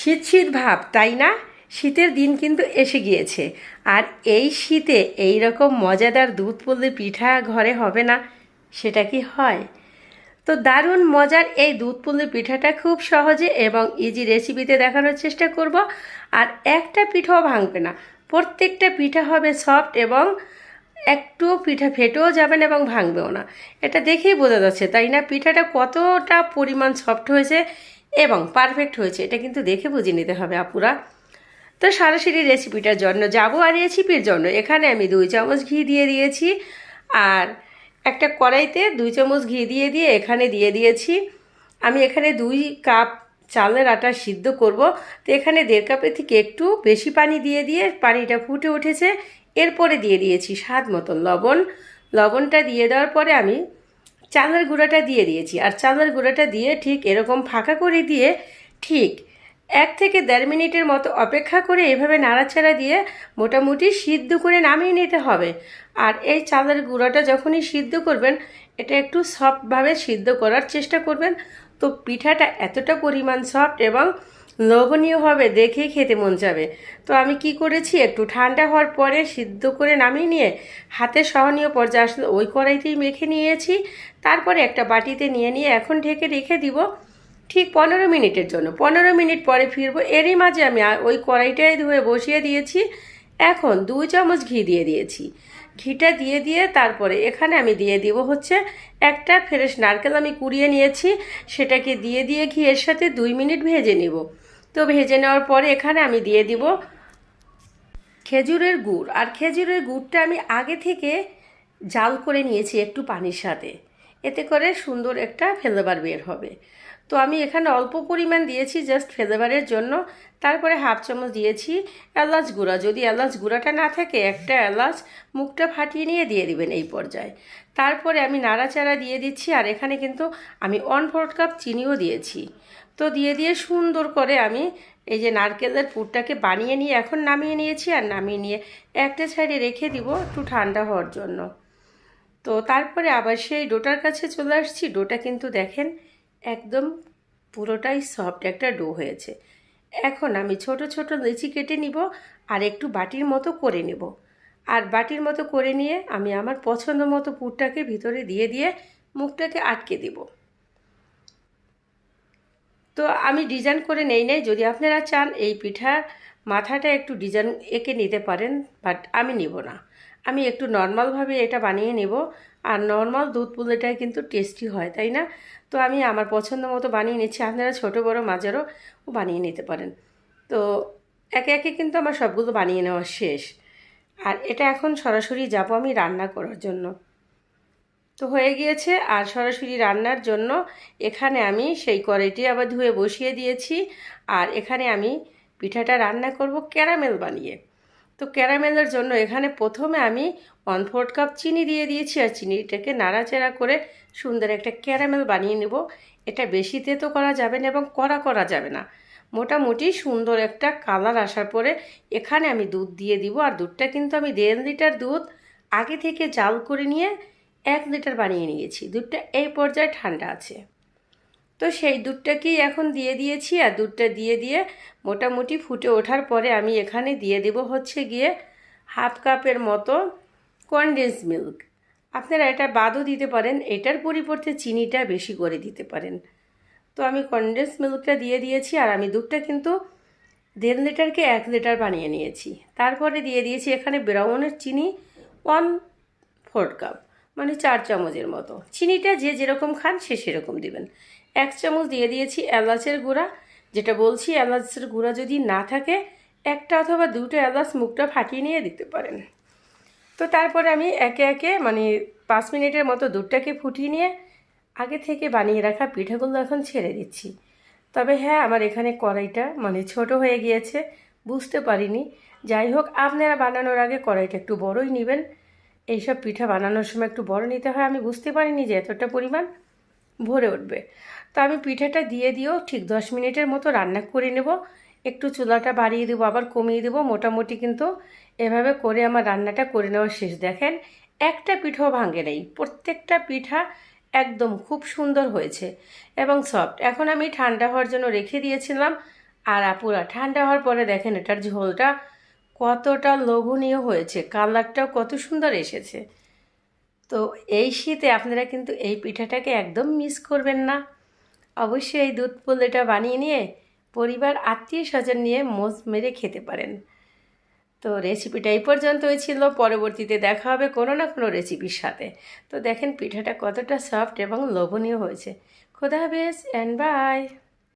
শীত শীত ভাব, তাই না? শীতের দিন কিন্তু এসে গিয়েছে। আর এই শীতে এই রকম মজাদার দুধ পড়লে পিঠা ঘরে হবে না, সেটা কি হয়? তো দারুণ মজার এই দুধ পুলি পিঠাটা খুব সহজে এবং ইজি রেসিপিতে দেখানোর চেষ্টা করব। আর একটা পিঠাও ভাঙবে না। প্রত্যেকটা পিঠা হবে সফট এবং একটুও পিঠা ফেটেও যাবে না এবং ভাঙবেও না। এটা দেখেই বোঝা যাচ্ছে, তাই না? পিঠাটা কতটা পরিমাণ সফট হয়েছে এবং পারফেক্ট হয়েছে। এটা কিন্তু দেখে বুঝে নিতে হবে আপুরা। তো সরাসরি রেসিপিটার জন্য যাব আর রেসিপির জন্য। এখানে আমি দুই চামচ ঘি দিয়ে দিয়েছি আর একটা কড়াইতে দুই চামচ ঘি দিয়ে দিয়ে এখানে দিয়ে দিয়েছি। আমি এখানে দুই কাপ চালের আটা সিদ্ধ করব। তো এখানে দেড় কাপের থেকে একটু বেশি পানি দিয়ে দিয়ে পানিটা ফুটে উঠেছে। এরপরে দিয়ে দিয়েছি স্বাদ মতন লবণ। লবণটা দিয়ে দেওয়ার পরে আমি চালের গুঁড়াটা দিয়ে দিয়েছি। আর চালের গুঁড়াটা দিয়ে ঠিক এরকম ফাঁকা করে দিয়ে ঠিক এক থেকে দেড় মিনিটের মতো অপেক্ষা করে এভাবে নাড়াচাড়া দিয়ে মোটামুটি সিদ্ধ করে নামিয়ে নিতে হবে। আর এই চালের গুঁড়াটা যখনই সিদ্ধ করবেন, এটা একটু সফটভাবে সিদ্ধ করার চেষ্টা করবেন। তো পিঠাটা এতটা পরিমাণ সফট এবং লোভনীয় হবে, দেখেই খেতে মন যাবে তো আমি কি করেছি? একটু ঠান্ডা হওয়ার পরে সিদ্ধ করে নামিয়ে নিয়ে হাতে সহনীয় পর্যায়ে আসলে ওই কড়াইতেই মেখে নিয়েছি। তারপরে একটা বাটিতে নিয়ে নিয়ে এখন ঢেকে রেখে দিব ঠিক পনেরো মিনিটের জন্য। পনেরো মিনিট পরে ফিরবো। এরই মাঝে আমি ওই কড়াইটাই ধুয়ে বসিয়ে দিয়েছি। এখন দুই চামচ ঘি দিয়ে দিয়েছি। ঘিটা দিয়ে দিয়ে তারপরে এখানে আমি দিয়ে দিব হচ্ছে একটা ফ্রেশ নারকেল আমি কুড়িয়ে নিয়েছি, সেটাকে দিয়ে দিয়ে ঘিয়ের সাথে দুই মিনিট ভেজে নিব। তো ভেজে নেওয়ার পরে এখানে আমি দিয়ে দিব খেজুরের গুড়। আর খেজুরের গুড়টা আমি আগে থেকে জাল করে নিয়েছি একটু পানির সাথে। এতে করে সুন্দর একটা ফ্লেভার বের হবে। তো আমি এখানে অল্প পরিমাণ দিয়েছি জাস্ট ফ্লেভারের জন্য। তারপরে হাফ চামচ দিয়েছি এলাচ গুঁড়া। যদি এলাচ গুঁড়াটা না থাকে, একটা এলাচ মুখটা ফাটিয়ে নিয়ে দিয়ে দিবেন এই পর্যায়ে। তারপরে আমি নাড়াচাড়া দিয়ে দিচ্ছি আর এখানে কিন্তু আমি ওয়ান ফোর্থ কাপ চিনিও দিয়েছি। তো দিয়ে দিয়ে সুন্দর করে আমি এই যে নারকেলের পুরটাকে বানিয়ে নিয়ে এখন নামিয়ে নিয়েছি আর নামিয়ে নিয়ে একটা সাইডে রেখে দিব একটু ঠান্ডা হওয়ার জন্য। তো তারপরে আবার সেই ডোটার কাছে চলে আসছি। ডোটা কিন্তু দেখেন একদম পুরোটাই সফট একটা ডো হয়েছে। এখন আমি ছোট ছোট লিচি কেটে নিব আর একটু বাটির মতো করে নেব। আর বাটির মতো করে নিয়ে আমি আমার পছন্দ মতো পুরটাকে ভিতরে দিয়ে দিয়ে মুখটাকে আটকে দিব। তো আমি ডিজাইন করে নেই নাই, যদি আপনারা চান এই পিঠার মাথাটা একটু ডিজাইন এঁকে নিতে পারেন, বাট আমি নিব না। আমি একটু নর্মালভাবে এটা বানিয়ে নেব। আর নর্মাল দুধ পুলেটাই কিন্তু টেস্টি হয়, তাই না? তো আমি আমার পছন্দ মতো বানিয়ে নিচ্ছি। আপনারা ছোটো, বড় মাজারও বানিয়ে নিতে পারেন। তো একে একে কিন্তু আমার সবগুলো বানিয়ে নেওয়া শেষ। আর এটা এখন সরাসরি যাব আমি রান্না করার জন্য। তো হয়ে গিয়েছে, আর সরাসরি রান্নার জন্য এখানে আমি সেই কড়াইটি আবার ধুয়ে বসিয়ে দিয়েছি। আর এখানে আমি পিঠাটা রান্না করব ক্যারামেল বানিয়ে। তো ক্যারামেলের জন্য এখানে প্রথমে আমি ওয়ান ফোর্থ কাপ চিনি দিয়ে দিয়েছি আর চিনিটাকে নাড়াচাড়া করে সুন্দর একটা ক্যারামেল বানিয়ে নেব। এটা বেশি তেতো করা যাবে না এবং কড়া করা যাবে না। মোটামুটি সুন্দর একটা কালার আসার পরে এখানে আমি দুধ দিয়ে দিব আর দুধটা কিন্তু আমি দেড় লিটার দুধ আগে থেকে জাল করে নিয়ে এক লিটার বানিয়ে নিয়েছি। দুধটা এই পর্যায়ে ঠান্ডা আছে। তো সেই দুধটাকেই এখন দিয়ে দিয়েছি আর দুধটা দিয়ে দিয়ে মোটামুটি ফুটে ওঠার পরে আমি এখানে দিয়ে দেব হচ্ছে গিয়ে হাফ কাপের মতো কনডেন্স মিল্ক আপনারা এটা বাদও দিতে পারেন, এটার পরিবর্তে চিনিটা বেশি করে দিতে পারেন। তো আমি কনডেন্স মিল্কটা দিয়ে দিয়েছি আর আমি দুধটা কিন্তু দেড় লিটারকে এক লিটার বানিয়ে নিয়েছি। তারপরে দিয়ে দিয়েছি এখানে ব্রাউনের চিনি ওয়ান ফোর্থ কাপ মানে চার চামচের মতো। চিনিটা যে যেরকম খান সে সেরকম দিবেন। এক চামচ দিয়ে দিয়েছি এলাচের গুঁড়া। যেটা বলছি, এলাচের গুঁড়া যদি না থাকে, একটা অথবা দুটো এলাচ মুখটা ফাটিয়ে নিয়ে দিতে পারেন। তো তারপরে আমি একে একে মানে পাঁচ মিনিটের মতো দুধটাকে ফুটিয়ে নিয়ে আগে থেকে বানিয়ে রাখা পিঠাগুলো এখন ছেড়ে দিচ্ছি। তবে হ্যাঁ আমার এখানে কড়াইটা মানে ছোট হয়ে গিয়েছে, বুঝতে পারিনি। যাই হোক, আপনারা বানানোর আগে কড়াইটা একটু বড়ই নেবেন। এইসব পিঠা বানানোর সময় একটু বড় নিতে হয়, আমি বুঝতে পারিনি যে এতটা পরিমাণ। ভরে উঠবে। তো আমি পিঠাটা দিয়ে দিয়েও ঠিক দশ মিনিটের মতো রান্না করে নেব। একটু চুলাটা বাড়িয়ে দেবো, আবার কমিয়ে দেবো। মোটামুটি কিন্তু এভাবে করে আমার রান্নাটা করে নেওয়া শেষ। দেখেন, একটা পিঠাও ভাঙে নেই। প্রত্যেকটা পিঠা একদম খুব সুন্দর হয়েছে এবং সফট এখন আমি ঠান্ডা হওয়ার জন্য রেখে দিয়েছিলাম। আর আপুরা, ঠান্ডা হওয়ার পরে দেখেন, এটার ঝোলটা কতটা লোভনীয় হয়েছে। কালারটাও কত সুন্দর এসেছে। তো এই শীতে আপনারা কিন্তু এই পিঠাটাকে একদম মিস করবেন না। অবশ্যই এই দুধ পুলিটা বানিয়ে নিয়ে পরিবার, আত্মীয় স্বজন নিয়ে মোজ মেরে খেতে পারেন। তো রেসিপিটা এই পর্যন্তই ছিল। পরবর্তীতে দেখা হবে কোনো না কোনো রেসিপির সাথে। তো দেখেন পিঠাটা কতটা সফট এবং লোভনীয় হয়েছে। খোদা হাফেজ অ্যান্ড বাই